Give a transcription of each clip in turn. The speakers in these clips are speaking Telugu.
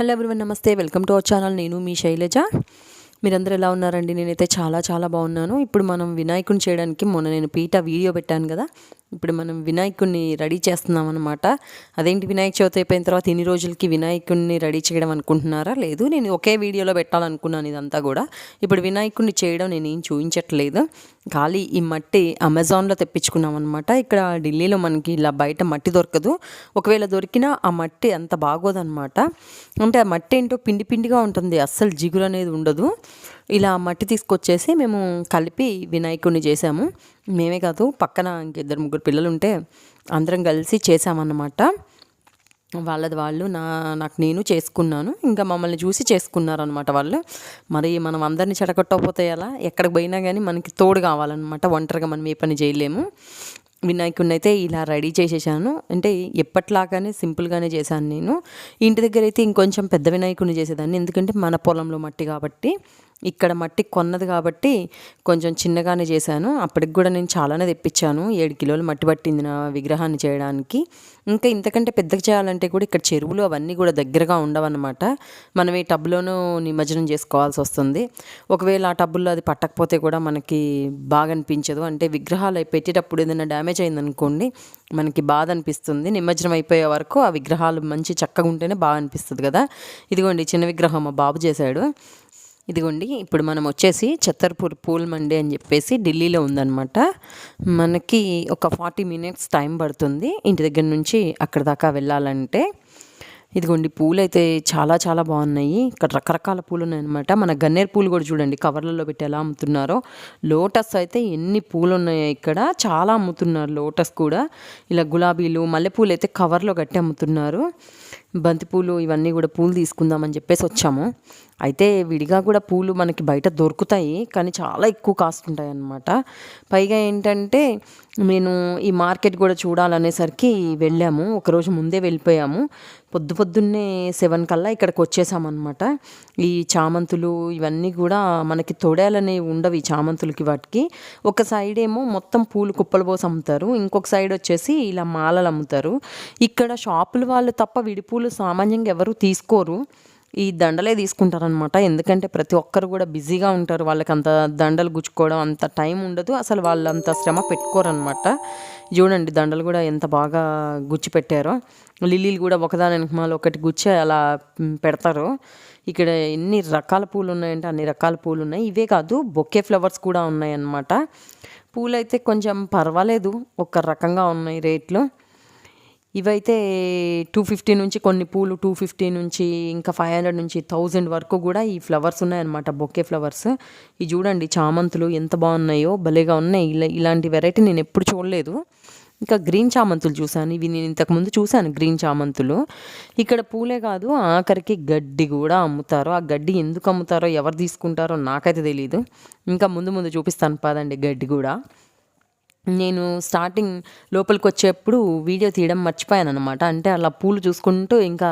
హలో ఎవరివన్ నమస్తే. Welcome to our channel. నేను మీ శైలజ. మీరందరూ ఎలా ఉన్నారండి? నేనైతే చాలా చాలా బాగున్నాను. ఇప్పుడు మనం వినాయకుని చేయడానికి మొన్న నేను పీట వీడియో పెట్టాను కదా. ఇప్పుడు మనం వినాయకుడిని రెడీ చేస్తున్నాం అనమాట అదేంటి వినాయక చవితి అయిపోయిన తర్వాత ఇన్ని రోజులకి వినాయకుడిని రెడీ చేయడం అనుకుంటున్నారా? లేదు నేను ఒకే వీడియోలో పెట్టాలనుకున్నాను ఇదంతా కూడా. ఇప్పుడు వినాయకుడిని చేయడం నేను ఏం చూపించట్లేదు. ఖాళీ ఈ మట్టి అమెజాన్లో తెప్పించుకున్నాం అనమాట ఇక్కడ ఢిల్లీలో మనకి ఇలా బయట మట్టి దొరకదు. ఒకవేళ దొరికినా ఆ మట్టి అంత బాగోదన్నమాట. అంటే ఆ మట్టి ఏంటో పిండి పిండిగా ఉంటుంది. అస్సలు జిగురు అనేది ఉండదు. ఇలా మట్టి తీసుకొచ్చేసి మేము కలిపి వినాయకుడిని చేసాము మేమే కాదు పక్కన ఇంకిద్దరు ముగ్గురు పిల్లలు ఉంటే అందరం కలిసి చేసామన్నమాట వాళ్ళది వాళ్ళు నా నాకు నేను చేసుకున్నాను. ఇంకా మమ్మల్ని చూసి చేసుకున్నారనమాట వాళ్ళు. మరి మనం అందరిని చెడగొట్టకపోతే ఎలా? ఎక్కడికి పోయినా కానీ మనకి తోడు కావాలన్నమాట. ఒంటరిగా మనం ఏ పని చేయలేము. వినాయకుడిని అయితే ఇలా రెడీ చేసేసాను. అంటే ఎప్పట్లాగానే సింపుల్గానే చేశాను నేను. ఇంటి దగ్గర అయితే ఇంకొంచెం పెద్ద వినాయకుడిని చేసేదాన్ని. ఎందుకంటే మన పొలంలో మట్టి కాబట్టి ఇక్కడ మట్టి కొన్నది కాబట్టి కొంచెం చిన్నగానే చేశాను. అప్పటికి కూడా నేను చాలానే తెప్పించాను. ఏడు కిలోలు మట్టి పట్టింది నా విగ్రహాన్ని చేయడానికి. ఇంకా ఇంతకంటే పెద్దగా చేయాలంటే కూడా ఇక్కడ చెరువులు అవన్నీ కూడా దగ్గరగా ఉండవన్నమాట. మనం ఈ టబ్లోనూ నిమజ్జనం చేసుకోవాల్సి వస్తుంది. ఒకవేళ ఆ టబ్బుల్లో అది పట్టకపోతే కూడా మనకి బాగా అనిపించదు. అంటే విగ్రహాలు పెట్టేటప్పుడు ఏదైనా డ్యామేజ్ అయిందనుకోండి మనకి బాధ అనిపిస్తుంది. నిమజ్జనం అయిపోయే వరకు ఆ విగ్రహాలు మంచి చక్కగా ఉంటేనే బాగా అనిపిస్తుంది కదా. ఇదిగోండి చిన్న విగ్రహం మా బాబు చేశాడు. ఇదిగోండి ఇప్పుడు మనం వచ్చేసి ఛత్తర్పూర్ పూల్ మండి అని చెప్పేసి ఢిల్లీలో ఉందన్నమాట. మనకి ఒక ఫార్టీ మినిట్స్ టైం పడుతుంది ఇంటి దగ్గర నుంచి అక్కడ దాకా వెళ్ళాలంటే. ఇదిగోండి పూలు అయితే చాలా చాలా బాగున్నాయి. ఇక్కడ రకరకాల పూలు ఉన్నాయన్నమాట. మన గన్నేరు పూలు కూడా చూడండి కవర్లలో పెట్టి ఎలా అమ్ముతున్నారో. లోటస్ అయితే ఎన్ని పూలు ఉన్నాయో ఇక్కడ. చాలా అమ్ముతున్నారు లోటస్ కూడా. ఇలా గులాబీలు మల్లెపూలు అయితే కవర్లో కట్టి అమ్ముతున్నారు. బంతిపూలు ఇవన్నీ కూడా పూలు తీసుకుందామని చెప్పేసి వచ్చాము. అయితే విడిగా కూడా పూలు మనకి బయట దొరుకుతాయి కానీ చాలా ఎక్కువ కాస్ట్ ఉంటాయి అన్నమాట పైగా ఏంటంటే నేను ఈ మార్కెట్ కూడా చూడాలనేసరికి వెళ్ళాము. ఒకరోజు ముందే వెళ్ళిపోయాము. పొద్దు పొద్దున్నే సెవెన్ కల్లా ఇక్కడికి వచ్చేసామన్నమాట. ఈ చామంతులు ఇవన్నీ కూడా మనకి తొడేలనేవి ఉండవు ఈ చామంతులకి వాటికి. ఒక సైడ్ ఏమో మొత్తం పూలు కుప్పలు పోసి అమ్ముతారు. ఇంకొక సైడ్ వచ్చేసి ఇలా మాలలు అమ్ముతారు. ఇక్కడ షాపుల వాళ్ళు తప్ప విడిపూలు సామాన్యంగా ఎవరు తీసుకోరు. ఈ దండలే తీసుకుంటారనమాట ఎందుకంటే ప్రతి ఒక్కరు కూడా బిజీగా ఉంటారు. వాళ్ళకి అంత దండలు గుచ్చుకోవడం అంత టైం ఉండదు. అసలు వాళ్ళు అంత శ్రమ పెట్టుకోరనమాట చూడండి దండలు కూడా ఎంత బాగా గుచ్చి పెట్టారో. లిల్లీలు కూడా ఒకదాని మాలు ఒకటి గుచ్చి అలా పెడతారు. ఇక్కడ ఎన్ని రకాల పూలు ఉన్నాయంటే అన్ని రకాల పూలు ఉన్నాయి ఇవే కాదు బొకే ఫ్లవర్స్ కూడా ఉన్నాయన్నమాట. పూలు అయితే కొంచెం పర్వాలేదు. ఒక రకంగా ఉన్నాయి రేట్లు. ఇవైతే టూ ఫిఫ్టీ నుంచి కొన్ని పూలు టూ ఫిఫ్టీ నుంచి ఇంకా ఫైవ్ హండ్రెడ్ నుంచి థౌజండ్ వరకు కూడా ఈ ఫ్లవర్స్ ఉన్నాయన్నమాట బొకే ఫ్లవర్స్ ఇవి చూడండి చామంతులు ఎంత బాగున్నాయో భలేగా ఉన్నాయి. ఇలా ఇలాంటి వెరైటీ నేను ఎప్పుడు చూడలేదు. ఇంకా గ్రీన్ చామంతులు చూశాను. ఇవి నేను ఇంతకుముందు చూశాను గ్రీన్ చామంతులు. ఇక్కడ పూలే కాదు ఆఖరికి గడ్డి కూడా అమ్ముతారు. ఆ గడ్డి ఎందుకు అమ్ముతారో ఎవరు తీసుకుంటారో నాకైతే తెలియదు ఇంకా ముందు ముందు చూపిస్తాను పదండి గడ్డి కూడా. నేను స్టార్టింగ్ లోపలికి వచ్చేప్పుడు వీడియో తీయడం మర్చిపోయాను అనమాట అంటే అలా పూలు చూసుకుంటూ ఇంకా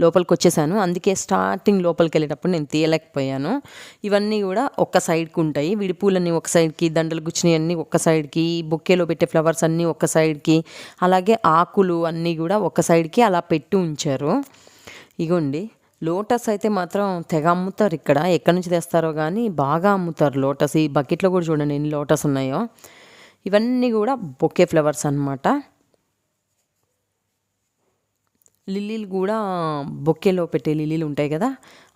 లోపలికి వచ్చేసాను అందుకే స్టార్టింగ్ లోపలికి వెళ్ళేటప్పుడు నేను తీయలేకపోయాను. ఇవన్నీ కూడా ఒక్క సైడ్కి ఉంటాయి విడి పూలన్నీ ఒక సైడ్కి దండలు గుచ్చినవి అన్నీ ఒక్క సైడ్కి బొక్కేలో పెట్టే ఫ్లవర్స్ అన్నీ ఒక సైడ్కి అలాగే ఆకులు అన్నీ కూడా ఒక సైడ్కి అలా పెట్టి ఉంచారు. ఇగోండి లోటస్ అయితే మాత్రం తెగ అమ్ముతారు ఇక్కడ. ఎక్కడి నుంచి తెస్తారో కానీ బాగా అమ్ముతారు లోటస్. ఈ బకెట్లో కూడా చూడండి ఎన్ని లోటస్ ఉన్నాయో. ఇవన్నీ కూడా బొకే ఫ్లవర్స్ అనమాట లిల్లీలు కూడా బొక్కేలో పెట్టే లిల్లీలు ఉంటాయి కదా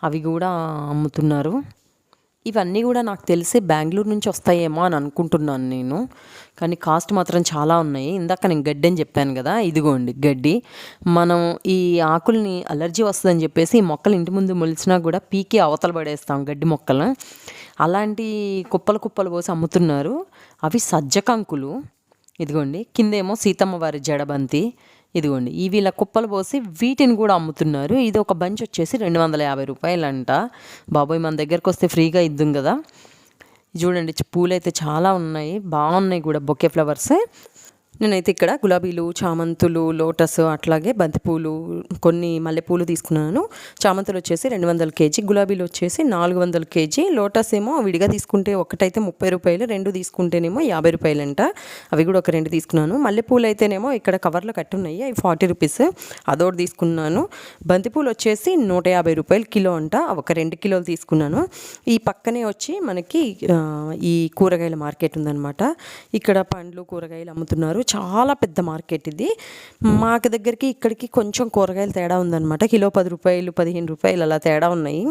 అవి కూడా అమ్ముతున్నారు. ఇవన్నీ కూడా నాకు తెలిసి బెంగళూరు నుంచి వస్తాయేమో అని అనుకుంటున్నాను నేను కానీ కాస్ట్ మాత్రం చాలా ఉన్నాయి. ఇందాక నేను గడ్డి అని చెప్పాను కదా ఇదిగోండి గడ్డి. మనం ఈ ఆకుల్ని అలర్జీ వస్తుందని చెప్పేసి ఈ మొక్కలు ఇంటి ముందు మొలిచినా కూడా పీకి అవతల పడేస్తాం గడ్డి మొక్కలు. అలాంటి కుప్పలు కుప్పలు పోసి అమ్ముతున్నారు. అవి సజ్జకంకులు. ఇదిగోండి కిందేమో సీతమ్మ వారి జడబంతి. ఇదిగోండి ఇవి ఇలా కుప్పలు పోసి వీటిని కూడా అమ్ముతున్నారు. ఇది ఒక బంచ్ వచ్చేసి రెండు వందల యాభై రూపాయలంట. బాబోయ్ మన దగ్గరకు వస్తే ఫ్రీగా ఇద్దాం కదా. చూడండి పూలు అయితే చాలా ఉన్నాయి. బాగున్నాయి కూడా బొకే ఫ్లవర్స్. నేనైతే ఇక్కడ గులాబీలు చామంతులు లోటస్ అట్లాగే బంతిపూలు కొన్ని మల్లెపూలు తీసుకున్నాను. చామంతులు వచ్చేసి రెండు వందల కేజీ గులాబీలు వచ్చేసి నాలుగు వందల కేజీ. లోటస్ ఏమో విడిగా తీసుకుంటే ఒకటైతే ముప్పై రూపాయలు రెండు తీసుకుంటేనేమో యాభై రూపాయలంట. అవి కూడా ఒక రెండు తీసుకున్నాను. మల్లెపూలు అయితేనేమో ఇక్కడ కవర్లో కట్టున్నాయి అవి ఫార్టీ రూపీస్. అదోటి తీసుకున్నాను. బంతిపూలు వచ్చేసి నూట యాభై రూపాయలు కిలో అంట. ఒక రెండు కిలోలు తీసుకున్నాను. ఈ పక్కనే వచ్చి మనకి ఈ కూరగాయల మార్కెట్ ఉందన్నమాట. ఇక్కడ పండ్లు కూరగాయలు అమ్ముతున్నారు. చాలా పెద్ద మార్కెట్ ఇది. మాకు దగ్గరికి ఇక్కడికి కొంచెం కూరగాయలు తేడా ఉందన్నమాట. కిలో పది రూపాయలు పదిహేను రూపాయలు అలా తేడా ఉన్నాయి.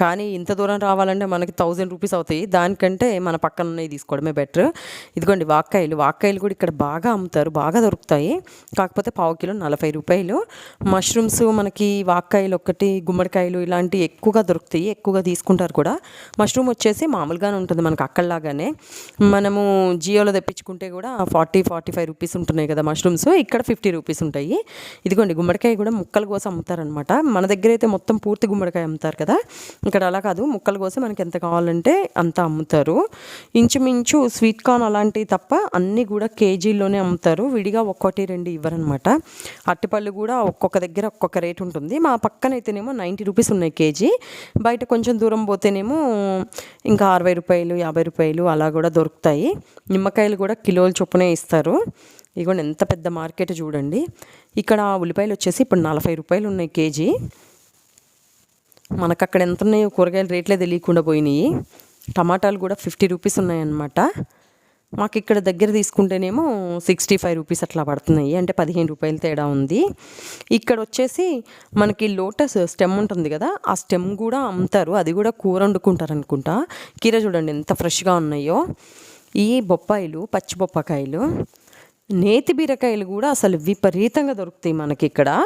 కానీ ఇంత దూరం రావాలంటే మనకి థౌజండ్ రూపీస్ అవుతాయి. దానికంటే మన పక్కన ఉన్నవి తీసుకోవడమే బెటర్. ఇదిగోండి వాక్కాయలు. వాక్కాయలు కూడా ఇక్కడ బాగా అమ్ముతారు. బాగా దొరుకుతాయి. కాకపోతే పావు కిలో నలభై రూపాయలు. మష్రూమ్స్ మనకి వాక్కాయలు ఒకటి గుమ్మడికాయలు ఇలాంటివి ఎక్కువగా దొరుకుతాయి. ఎక్కువగా తీసుకుంటారు కూడా. మష్రూమ్ వచ్చేసి మామూలుగానే ఉంటుంది మనకు అక్కడలాగానే. మనము జియోలో తెప్పించుకుంటే కూడా ఫార్టీ ఫార్టీ ఫైవ్ రూపీస్ ఉంటున్నాయి కదా మష్రూమ్స్ ఇక్కడ ఫిఫ్టీ రూపీస్ ఉంటాయి. ఇదిగోండి గుమ్మడికాయ కూడా ముక్కలు కోసం అమ్ముతారనమాట మన దగ్గర అయితే మొత్తం పూర్తి గుమ్మడికాయ అమ్ముతారు కదా. ఇక్కడ అలా కాదు ముక్కలు కోసం మనకి ఎంత కావాలంటే అంత అమ్ముతారు. ఇంచుమించు స్వీట్ కార్న్ అలాంటివి తప్ప అన్నీ కూడా కేజీల్లోనే అమ్ముతారు. విడిగా ఒక్కటి రెండు ఇవ్వరనమాట అట్టిపళ్ళు కూడా ఒక్కొక్క దగ్గర ఒక్కొక్క రేట్ ఉంటుంది. మా పక్కన అయితేనేమో నైంటీ రూపీస్ ఉన్నాయి కేజీ. బయట కొంచెం దూరం పోతేనేమో ఇంకా అరవై రూపాయలు యాభై రూపాయలు అలా కూడా దొరుకుతాయి. నిమ్మకాయలు కూడా కిలోల చొప్పునే ఇస్తారు. ఇదిగోండి ఎంత పెద్ద మార్కెట్ చూడండి. ఇక్కడ ఉల్లిపాయలు వచ్చేసి ఇప్పుడు నలభై రూపాయలు ఉన్నాయి కేజీ. మనకు అక్కడ ఎంత ఉన్నాయో కూరగాయలు రేట్లే తెలియకుండా పోయినాయి. టమాటాలు కూడా ఫిఫ్టీ రూపీస్ ఉన్నాయన్నమాట. మాకు ఇక్కడ దగ్గర తీసుకుంటేనేమో సిక్స్టీ ఫైవ్ రూపీస్ అట్లా పడుతున్నాయి. అంటే పదిహేను రూపాయలు తేడా ఉంది. ఇక్కడ వచ్చేసి మనకి లోటస్ స్టెమ్ ఉంటుంది కదా ఆ స్టెమ్ కూడా అమ్ముతారు. అది కూడా కూర వండుకుంటారు అనుకుంటా. కీర చూడండి ఎంత ఫ్రెష్గా ఉన్నాయో. ఈ బొప్పాయిలు పచ్చి బొప్పకాయలు నేతి బీరకాయలు కూడా అసలు విపరీతంగా దొరుకుతాయి మనకి ఇక్కడ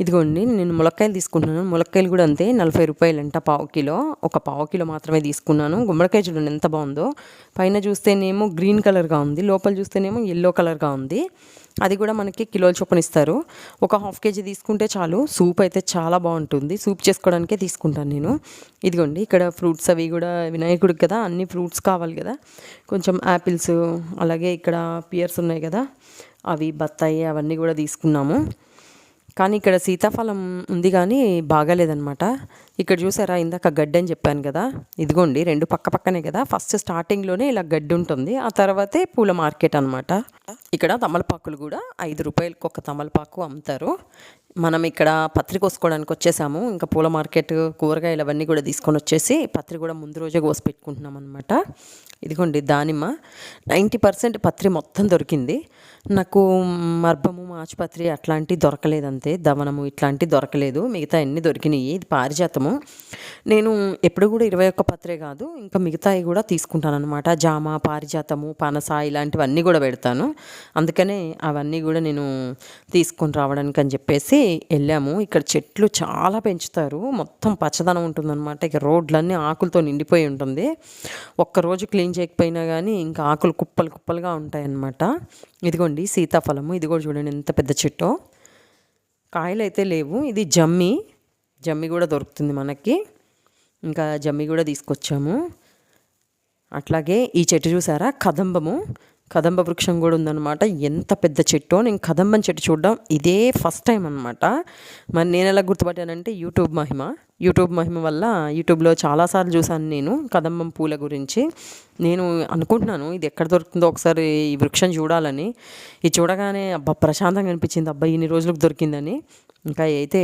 ఇదిగోండి నేను ములక్కాయలు తీసుకుంటున్నాను. ములక్కాయలు కూడా అంతే నలభై రూపాయలు ఎంట పావు కిలో. ఒక పావు కిలో మాత్రమే తీసుకున్నాను. గుమ్మడికాయ చూడండి ఎంత బాగుందో. పైన చూస్తేనేమో గ్రీన్ కలర్గా ఉంది. లోపల చూస్తేనేమో ఎల్లో కలర్గా ఉంది. అది కూడా మనకి కిలోల చొప్పున ఇస్తారు. ఒక హాఫ్ కేజీ తీసుకుంటే చాలు. సూప్ అయితే చాలా బాగుంటుంది. సూప్ చేసుకోవడానికే తీసుకుంటాను నేను. ఇదిగోండి ఇక్కడ ఫ్రూట్స్ అవి కూడా వినాయకుడికి కదా. అన్ని ఫ్రూట్స్ కావాలి కదా. కొంచెం యాపిల్స్ అలాగే ఇక్కడ పియర్స్ ఉన్నాయి కదా. అవి బత్తాయి అవన్నీ కూడా తీసుకున్నాము. కానీ ఇక్కడ సీతాఫలం ఉంది కానీ బాగాలేదనమాట ఇక్కడ చూసారా ఇందాక గడ్డి అని చెప్పాను కదా. ఇదిగోండి రెండు పక్క పక్కనే కదా. ఫస్ట్ స్టార్టింగ్లోనే ఇలా గడ్డి ఉంటుంది. ఆ తర్వాతే పూల మార్కెట్ అనమాట ఇక్కడ తమలపాకులు కూడా ఐదు రూపాయలకి ఒక తమలపాకు అమ్ముతారు. మనం ఇక్కడ పత్రి కోసుకోవడానికి వచ్చేసాము. ఇంకా పూల మార్కెట్ కూరగాయలు అవన్నీ కూడా తీసుకొని వచ్చేసి పత్రి కూడా ముందు రోజే కోసి పెట్టుకుంటున్నాం అనమాట ఇదిగోండి దానిమ్మ. నైంటీ పర్సెంట్ పత్రి మొత్తం దొరికింది. నాకు మర్భము మాచుపత్రి అట్లాంటివి దొరకలేదు అంతే దవనము ఇట్లాంటివి దొరకలేదు. మిగతా అన్ని దొరికినాయి? ఇది పారిజాతము. నేను ఎప్పుడు కూడా ఇరవై ఒక్క పత్రే కాదు ఇంకా మిగతావి కూడా తీసుకుంటాను అనమాట జామ పారిజాతము పనస ఇలాంటివన్నీ కూడా పెడతాను. అందుకనే అవన్నీ కూడా నేను తీసుకొని రావడానికి అని చెప్పేసి వెళ్ళాము. ఇక్కడ చెట్లు చాలా పెంచుతారు. మొత్తం పచ్చదనం ఉంటుందన్నమాట. ఇక రోడ్లన్నీ ఆకులతో నిండిపోయి ఉంటుంది. ఒక్కరోజు క్లీన్ చేయకపోయినా కానీ ఇంకా ఆకులు కుప్పలు కుప్పలుగా ఉంటాయన్నమాట. ఇదిగోండి సీతాఫలము. ఇది కూడా చూడండి ఎంత పెద్ద చెట్టో. కాయలు అయితే లేవు. ఇది జమ్మి. జమ్మి కూడా దొరుకుతుంది మనకి. ఇంకా జమ్మి కూడా తీసుకొచ్చాము. అట్లాగే ఈ చెట్టు చూసారా? కదంబము. కదంబ వృక్షం కూడా ఉందన్నమాట. ఎంత పెద్ద చెట్టు. నేను కదంబం చెట్టు చూడడం ఇదే ఫస్ట్ టైం అనమాట మరి నేను ఎలా గుర్తుపట్టానంటే యూట్యూబ్ మహిమ. యూట్యూబ్ మహిమ వల్ల యూట్యూబ్లో చాలాసార్లు చూశాను నేను కదంబం పూల గురించి. నేను అనుకుంటున్నాను ఇది ఎక్కడ దొరుకుతుందో ఒకసారి ఈ వృక్షం చూడాలని. ఇది చూడగానే అబ్బా ప్రశాంతంగా అనిపించింది. అబ్బా ఇన్ని రోజులకు దొరికిందని. ఇంకా అయితే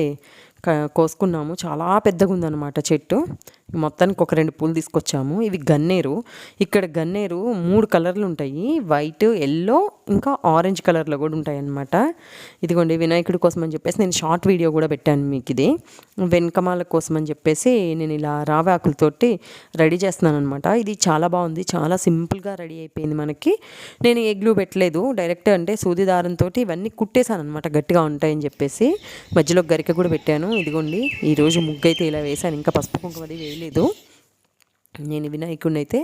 కోసుకున్నాము. చాలా పెద్దగా ఉందన్నమాట చెట్టు. మొత్తానికి ఒక రెండు పూలు తీసుకొచ్చాము. ఇవి గన్నేరు. ఇక్కడ గన్నేరు మూడు కలర్లు ఉంటాయి వైట్ ఎల్లో ఇంకా ఆరెంజ్ కలర్లో కూడా ఉంటాయి అన్నమాట ఇదిగోండి వినాయకుడి కోసం అని చెప్పేసి నేను షార్ట్ వీడియో కూడా పెట్టాను మీకు ఇది. వెనకమాల కోసం అని చెప్పేసి నేను ఇలా రావాకులతోటి రెడీ చేస్తున్నాను అనమాట ఇది చాలా బాగుంది. చాలా సింపుల్గా రెడీ అయిపోయింది మనకి. నేను ఎగ్లు పెట్టలేదు. డైరెక్ట్ అంటే సూది దారంతో ఇవన్నీ కుట్టేశాను అనమాట గట్టిగా ఉంటాయని చెప్పేసి మధ్యలో గరిక కూడా పెట్టాను. ఇదిగోండి ఈరోజు ముగ్గు అయితే ఇలా వేశాను. ఇంకా పసుపు కుంకుమది వేయలేదు. నేను వినాయకుడిని అయితే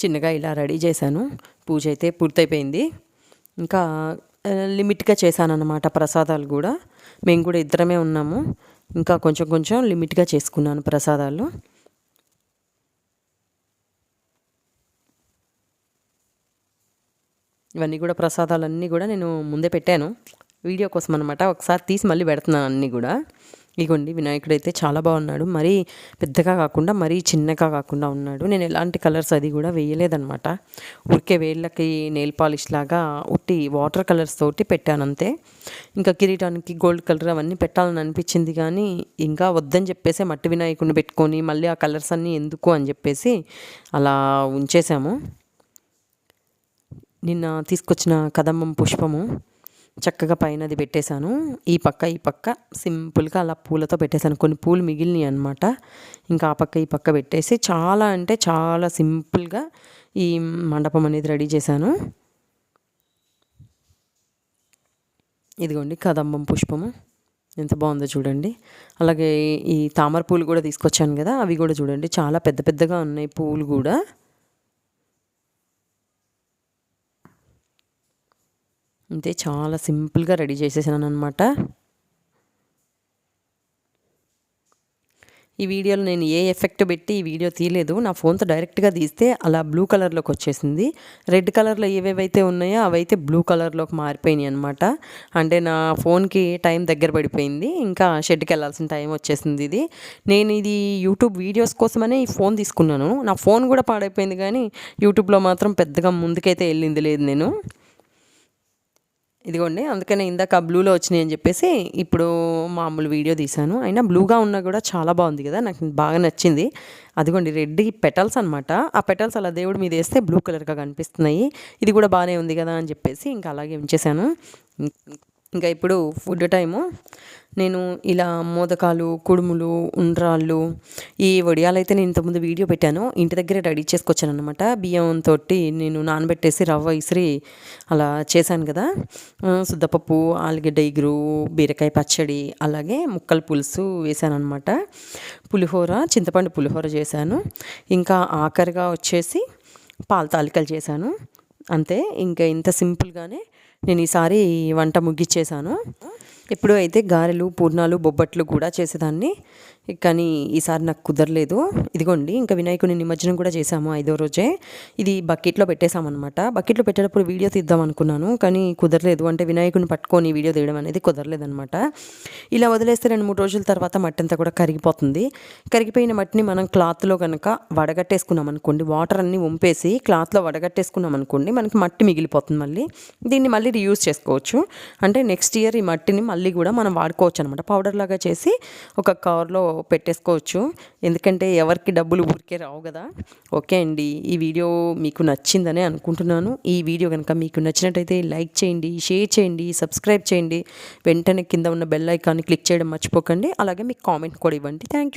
చిన్నగా ఇలా రెడీ చేశాను. పూజ అయితే పూర్తయిపోయింది. ఇంకా లిమిట్గా చేశానన్నమాట ప్రసాదాలు కూడా. మేము కూడా ఇద్దరమే ఉన్నాము. ఇంకా కొంచెం కొంచెం లిమిట్గా చేసుకున్నాను ప్రసాదాలు. ఇవన్నీ కూడా ప్రసాదాలన్నీ కూడా నేను ముందే పెట్టాను. వీడియో కోసం అనమాట ఒకసారి తీసి మళ్ళీ పెడుతున్నాను అన్నీ కూడా. ఇగోండి వినాయకుడు అయితే చాలా బాగున్నాడు. మరీ పెద్దగా కాకుండా మరీ చిన్నగా కాకుండా ఉన్నాడు. నేను ఎలాంటి కలర్స్ అది కూడా వేయలేదనమాట ఉరికే వేళ్ళకి నెయిల్ పాలిష్ లాగా ఉట్టి వాటర్ కలర్స్ తోటి పెట్టాను అంతే. ఇంకా కిరీటానికి గోల్డ్ కలర్ అవన్నీ పెట్టాలని అనిపించింది కానీ ఇంకా వద్దని చెప్పేసి మట్టి వినాయకుడిని పెట్టుకొని మళ్ళీ ఆ కలర్స్ అన్నీ ఎందుకు అని చెప్పేసి అలా ఉంచేసాము. నిన్న తీసుకొచ్చిన కదంబం పుష్పము. చక్కగా పైన అది పెట్టేశాను. ఈ పక్క ఈ పక్క సింపుల్గా అలా పూలతో పెట్టేశాను. కొన్ని పూలు మిగిలినాయి అనమాట ఇంకా ఆ పక్క ఈ పక్క పెట్టేసి చాలా అంటే చాలా సింపుల్గా ఈ మండపం అనేది రెడీ చేశాను. ఇదిగోండి కదంబం పుష్పము. ఎంత బాగుందో చూడండి. అలాగే ఈ తామర పూలు కూడా తీసుకొచ్చాను కదా అవి కూడా చూడండి. చాలా పెద్ద పెద్దగా ఉన్నాయి పూలు కూడా. అంతే చాలా సింపుల్గా రెడీ చేసేసాను అనమాట ఈ వీడియోలో నేను ఏ ఎఫెక్ట్ పెట్టి ఈ వీడియో తీయలేదు. నా ఫోన్తో డైరెక్ట్గా తీస్తే అలా బ్లూ కలర్లోకి వచ్చేసింది. రెడ్ కలర్లో ఏవేవైతే ఉన్నాయో అవైతే బ్లూ కలర్లోకి మారిపోయినాయి అనమాట అంటే నా ఫోన్కి టైం దగ్గర పడిపోయింది. ఇంకా షెడ్కి వెళ్ళాల్సిన టైం వచ్చేసింది ఇది. నేను ఇది యూట్యూబ్ వీడియోస్ కోసమనే ఈ ఫోన్ తీసుకున్నాను. నా ఫోన్ కూడా పాడైపోయింది కానీ యూట్యూబ్లో మాత్రం పెద్దగా ముందుకైతే వెళ్ళింది లేదు నేను. ఇదిగోండి అందుకనే ఇందాక బ్లూలో వచ్చినాయి అని చెప్పేసి ఇప్పుడు మామూలు వీడియో తీశాను. అయినా బ్లూగా ఉన్నా కూడా చాలా బాగుంది కదా నాకు బాగా నచ్చింది. అదిగోండి రెడ్ పెటల్స్ అనమాట ఆ పెటల్స్ అలా దేవుడి మీద వేస్తే బ్లూ కలర్గా కనిపిస్తున్నాయి. ఇది కూడా బాగానే ఉంది కదా అని చెప్పేసి ఇంకా అలాగే ఉంచేసాను ఇంకా ఇప్పుడు ఫుడ్ టైము. నేను ఇలా మోదకాలు కుడుములు ఉండ్రాళ్ళు ఈ వడియాలైతే నేను ఇంతకుముందు వీడియో పెట్టాను. ఇంటి దగ్గరే రెడీ చేసుకొచ్చాను అనమాట తోటి నేను నానబెట్టేసి రవ్వ ఇసిరి అలా చేశాను కదా. శుద్ధపప్పు ఆలుగడ్డ ఇగురు బీరకాయ పచ్చడి అలాగే ముక్కల పులుసు వేసాను అనమాట పులిహోర చింతపండు పులిహోర చేశాను. ఇంకా ఆఖరిగా వచ్చేసి పాల తాలికలు చేశాను. అంతే. ఇంకా ఇంత సింపుల్గానే నేను ఈసారి వంట ముగిచ్చేసాను ఎప్పుడు అయితే గారెలు పూర్ణాలు బొబ్బట్లు కూడా చేసేదాన్ని. కానీ ఈసారి నాకు కుదరలేదు. ఇదిగోండి ఇంకా వినాయకుని నిమజ్జనం కూడా చేసాము ఐదో రోజే. ఇది బకెట్లో పెట్టేశామన్నమాట. బకెట్లో పెట్టేటప్పుడు వీడియో తీద్దాం అనుకున్నాను కానీ కుదరలేదు. అంటే వినాయకుని పట్టుకొని వీడియో తీయడం అనేది కుదరలేదనమాట ఇలా వదిలేస్తే రెండు మూడు రోజుల తర్వాత మట్టి అంతా కూడా కరిగిపోతుంది. కరిగిపోయిన మట్టిని మనం క్లాత్లో కనుక వడగట్టేసుకున్నాం అనుకోండి వాటర్ అన్నీ వంపేసి క్లాత్లో వడగట్టేసుకున్నాం అనుకోండి మనకి మట్టి మిగిలిపోతుంది మళ్ళీ. దీన్ని మళ్ళీ రీయూజ్ చేసుకోవచ్చు. అంటే నెక్స్ట్ ఇయర్ ఈ మట్టిని మళ్ళీ కూడా మనం వాడుకోవచ్చు అనమాట పౌడర్ లాగా చేసి ఒక కవర్లో పెట్టేసుకోవచ్చు. ఎందుకంటే ఎవరికి డబ్బులు ఊరికే రావు కదా. ఓకే అండి ఈ వీడియో మీకు నచ్చిందని అనుకుంటున్నాను. ఈ వీడియో కనుక మీకు నచ్చినట్టయితే లైక్ చేయండి షేర్ చేయండి సబ్స్క్రైబ్ చేయండి. వెంటనే కింద ఉన్న బెల్ ఐకాన్ని క్లిక్ చేయడం మర్చిపోకండి. అలాగే మీకు కామెంట్ కూడా ఇవ్వండి. Thank you.